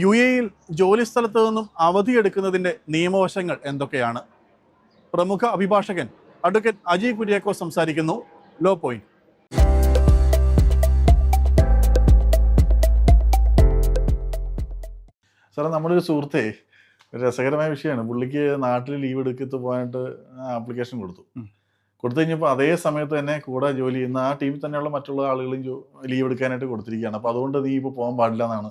U എയിൽ ജോലിസ്ഥലത്ത് നിന്നും അവധിയെടുക്കുന്നതിന്റെ നിയമവശങ്ങൾ എന്തൊക്കെയാണ്? പ്രമുഖ അഭിഭാഷകൻ അഡ്വക്കേറ്റ് അജയ് കുര്യാക്കോ സംസാരിക്കുന്നു. Law point. സാറേ നമ്മളൊരു സുഹൃത്തെ രസകരമായ വിഷയമാണ്. പുള്ളിക്ക് നാട്ടിൽ ലീവ് എടുക്കത്ത് പോയിട്ട് ആപ്ലിക്കേഷൻ കൊടുത്തു. കൊടുത്തു കഴിഞ്ഞപ്പോൾ അതേ സമയത്ത് തന്നെ കൂടെ ജോലി ചെയ്യുന്ന ആ ടീമിൽ തന്നെയുള്ള മറ്റുള്ള ആളുകളും ലീവ് എടുക്കാനായിട്ട് കൊടുത്തിരിക്കുകയാണ്. അപ്പോൾ അതുകൊണ്ട് നീ ഇപ്പോൾ പോകാൻ പാടില്ല എന്നാണ്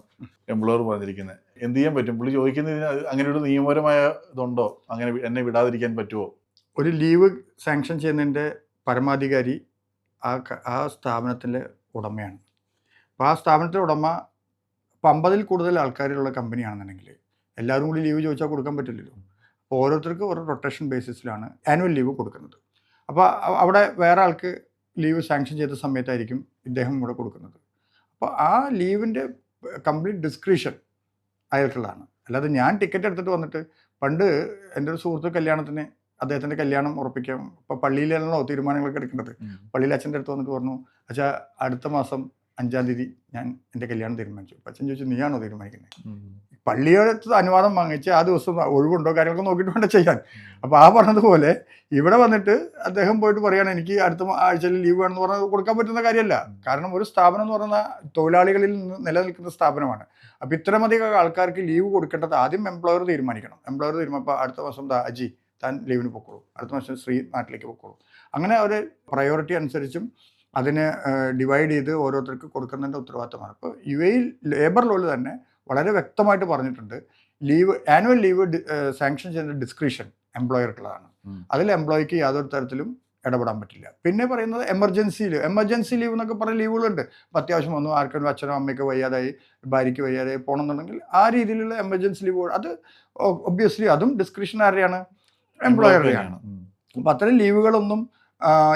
എംപ്ലോയർ പറഞ്ഞിരിക്കുന്നത്. എന്ത് ചെയ്യാൻ പറ്റും? പുള്ളി ചോദിക്കുന്നതിന് അങ്ങനെ ഒരു നിയമപരമായ ഇതുണ്ടോ? അങ്ങനെ എന്നെ വിടാതിരിക്കാൻ പറ്റുമോ ഒരു ലീവ് സാങ്ഷൻ ചെയ്യുന്നതിന്റെ പരമാധികാരി ആ ആ സ്ഥാപനത്തിന്റെ ഉടമയാണ്. അപ്പോൾ ആ സ്ഥാപനത്തിന്റെ ഉടമ ഇപ്പം അമ്പതിൽ കൂടുതൽ ആൾക്കാരുള്ള കമ്പനിയാണെന്നുണ്ടെങ്കിൽ എല്ലാവരും കൂടി ലീവ് ചോദിച്ചാൽ കൊടുക്കാൻ പറ്റില്ലല്ലോ. അപ്പോൾ ഓരോരുത്തർക്ക് ഓരോ റൊട്ടേഷൻ ബേസിസിലാണ് ആനുവൽ ലീവ് കൊടുക്കുന്നത്. അപ്പോൾ അവിടെ വേറെ ആൾക്ക് ലീവ് സാങ്ഷൻ ചെയ്ത സമയത്തായിരിക്കും ഇദ്ദേഹം ഇവിടെ കൊടുക്കുന്നത്. അപ്പോൾ ആ ലീവിന്റെ കംപ്ലീറ്റ് ഡിസ്ക്രിപ്ഷൻ അയാൾക്കുള്ളതാണ്. അല്ലാതെ ഞാൻ ടിക്കറ്റ് എടുത്തിട്ട് വന്നിട്ട് പണ്ട് എന്റെ ഒരു സുഹൃത്ത് കല്യാണത്തിന് അദ്ദേഹത്തിന്റെ കല്യാണം ഉറപ്പിക്കാം ഇപ്പോൾ പള്ളിയിലാണല്ലോ തീരുമാനങ്ങളൊക്കെ എടുക്കേണ്ടത്. പള്ളിയിൽ അച്ഛന്റെ അടുത്ത് വന്നിട്ട് പറഞ്ഞു അച്ഛാ അടുത്ത മാസം അഞ്ചാം തീയതി ഞാൻ എന്റെ കല്യാണം തീരുമാനിച്ചു. അപ്പം അച്ഛൻ ചോദിച്ചു നീയാണോ തീരുമാനിക്കുന്നത് പള്ളിയുടെ അനുവാദം വാങ്ങിച്ച് ആ ദിവസം ഒഴിവുണ്ടോ കാര്യങ്ങളൊക്കെ നോക്കിയിട്ട് വേണ്ട ചെയ്യാൻ. അപ്പോൾ ആ പറഞ്ഞതുപോലെ ഇവിടെ വന്നിട്ട് അദ്ദേഹം പോയിട്ട് പറയാണ് എനിക്ക് അടുത്ത ആഴ്ചയിൽ ലീവ് വേണമെന്ന് പറഞ്ഞാൽ കൊടുക്കാൻ പറ്റുന്ന കാര്യമല്ല. കാരണം ഒരു സ്ഥാപനം എന്ന് പറഞ്ഞാൽ തൊഴിലാളികളിൽ നിന്ന് നിലനിൽക്കുന്ന സ്ഥാപനമാണ്. അപ്പോൾ ഇത്രമധികം ആൾക്കാർക്ക് ലീവ് കൊടുക്കേണ്ടത് ആദ്യം എംപ്ലോയർ തീരുമാനിക്കണം. എംപ്ലോയർ തീരുമാനം അടുത്ത മാസം അജി താൻ ലീവിന് പൊക്കോളൂ. അടുത്ത മാസം ശ്രീ നാട്ടിലേക്ക് പൊക്കോളൂ. അങ്ങനെ ഒരു പ്രയോറിറ്റി അനുസരിച്ചും അതിനെ ഡിവൈഡ് ചെയ്ത് ഓരോരുത്തർക്ക് കൊടുക്കുന്നതിന്റെ ഉത്തരവാദിത്തമാണ്. അപ്പോൾ യു എയിൽ ലേബർ ലോയിൽ തന്നെ വളരെ വ്യക്തമായിട്ട് പറഞ്ഞിട്ടുണ്ട്. ലീവ് ആനുവൽ ലീവ് സാങ്ഷൻ ചെയ്യുന്ന ഡിസ്ക്രിപ്ഷൻ എംപ്ലോയർക്കുള്ളതാണ്. അതിൽ എംപ്ലോയിക്ക് യാതൊരു തരത്തിലും ഇടപെടാൻ പറ്റില്ല. പിന്നെ പറയുന്നത് എമർജൻസി ലീവ്. എമർജൻസി ലീവ് എന്നൊക്കെ പറയുന്ന ലീവുകളുണ്ട്. ഇപ്പം അത്യാവശ്യം വന്നു ആർക്കും അച്ഛനോ അമ്മയ്ക്ക് വയ്യാതായി ഭാര്യയ്ക്ക് വയ്യാതായി പോകണം എന്നുണ്ടെങ്കിൽ ആ രീതിയിലുള്ള എമർജൻസി ലീവ് അത് ഒബ്വിയസ്ലി അതും ഡിസ്ക്രിപ്ഷൻ ആരെയാണ് എംപ്ലോയറുടെയാണ് അപ്പം അത്തരം ലീവുകളൊന്നും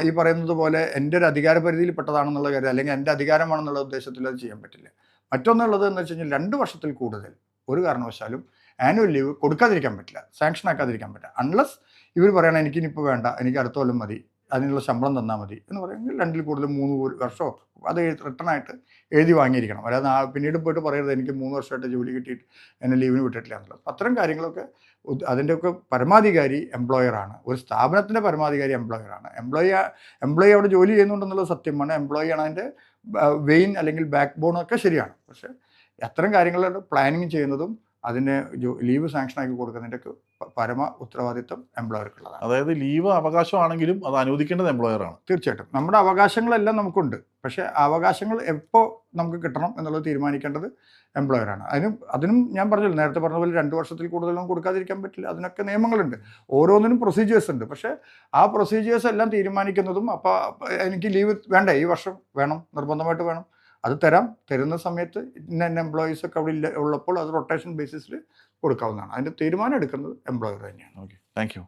ഈ പറയുന്നത് പോലെ എന്റെ ഒരു അധികാര പരിധിയിൽ പെട്ടതാണെന്നുള്ള കാര്യം അല്ലെങ്കിൽ എന്റെ അധികാരമാണെന്നുള്ള ഉദ്ദേശത്തിൽ അത് ചെയ്യാൻ പറ്റില്ല. മറ്റൊന്നുള്ളത് എന്ന് വെച്ച് കഴിഞ്ഞാൽ രണ്ട് വർഷത്തിൽ കൂടുതൽ. ഒരു കാരണവശാലും ആനുവൽ ലീവ് കൊടുക്കാതിരിക്കാൻ പറ്റില്ല. സാങ്ഷൻ ആക്കാതിരിക്കാൻ പറ്റില്ല. അൺലസ് ഇവർ പറയണം എനിക്കിനിപ്പോൾ വേണ്ട. എനിക്ക് അടുത്ത കൊല്ലം മതി. അതിനുള്ള ശമ്പളം തന്നാൽ മതി എന്ന് പറയുമെങ്കിൽ രണ്ടിൽ കൂടുതൽ മൂന്ന് വർഷമോ അത് റിട്ടേൺ ആയിട്ട് എഴുതി വാങ്ങിയിരിക്കണം. അല്ലാതെ പിന്നീട് പോയിട്ട് പറയരുത് എനിക്ക് മൂന്ന് വർഷമായിട്ട് ജോലി കിട്ടിയിട്ട് എന്നെ ലീവിന് വിട്ടിട്ടില്ല എന്നുള്ളത്. അത്തരം കാര്യങ്ങളൊക്കെ അതിന്റെയൊക്കെ പരമാധികാരി എംപ്ലോയറാണ് ഒരു സ്ഥാപനത്തിന്റെ പരമാധികാരി എംപ്ലോയറാണ് എംപ്ലോയി എംപ്ലോയി അവിടെ ജോലി ചെയ്യുന്നുണ്ടെന്നുള്ളത് സത്യമാണ് എംപ്ലോയി ആണ് അതിന്റെ വെയിൻ അല്ലെങ്കിൽ ബാക്ക് ബോണൊക്കെ ശരിയാണ്. പക്ഷേ അത്തരം കാര്യങ്ങളുടെ പ്ലാനിങ് ചെയ്യുന്നതും അതിന് ലീവ് സാങ്ഷൻ ആക്കി കൊടുക്കുന്നതിന്റെ പരമ ഉത്തരവാദിത്വം എംപ്ലോയർക്കുള്ളതാണ് അതായത് ലീവ് അവകാശമാണെങ്കിലും അത് അനുവദിക്കേണ്ടത് എംപ്ലോയറാണ് തീർച്ചയായിട്ടും. നമ്മുടെ അവകാശങ്ങളെല്ലാം നമുക്കുണ്ട്. പക്ഷേ അവകാശങ്ങൾ എപ്പോൾ നമുക്ക് കിട്ടണം എന്നുള്ളത് തീരുമാനിക്കേണ്ടത് എംപ്ലോയറാണ് അതിനും അതിനും ഞാൻ പറഞ്ഞില്ല നേരത്തെ പറഞ്ഞ പോലെ രണ്ട് വർഷത്തിൽ കൂടുതലൊന്നും കൊടുക്കാതിരിക്കാൻ പറ്റില്ല. അതിനൊക്കെ നിയമങ്ങളുണ്ട്. ഓരോന്നിനും പ്രൊസീജിയേഴ്സ് ഉണ്ട്. പക്ഷേ ആ പ്രൊസീജിയേഴ്സ് എല്ലാം തീരുമാനിക്കുന്നതും അപ്പോൾ എനിക്ക് ലീവ് വേണ്ടേ. ഈ വർഷം വേണം നിർബന്ധമായിട്ട് വേണം. അത് തരാം. തരുന്ന സമയത്ത് ഇന്ന ഇന്ന എംപ്ലോയീസ് ഒക്കെ അവിടെ ഇല്ല ഉള്ളപ്പോൾ അത് റൊട്ടേഷൻ ബേസിസിൽ കൊടുക്കാവുന്നതാണ്. അതിന്റെ തീരുമാനം എടുക്കുന്നത് എംപ്ലോയർ തന്നെയാണ്. Okay thank you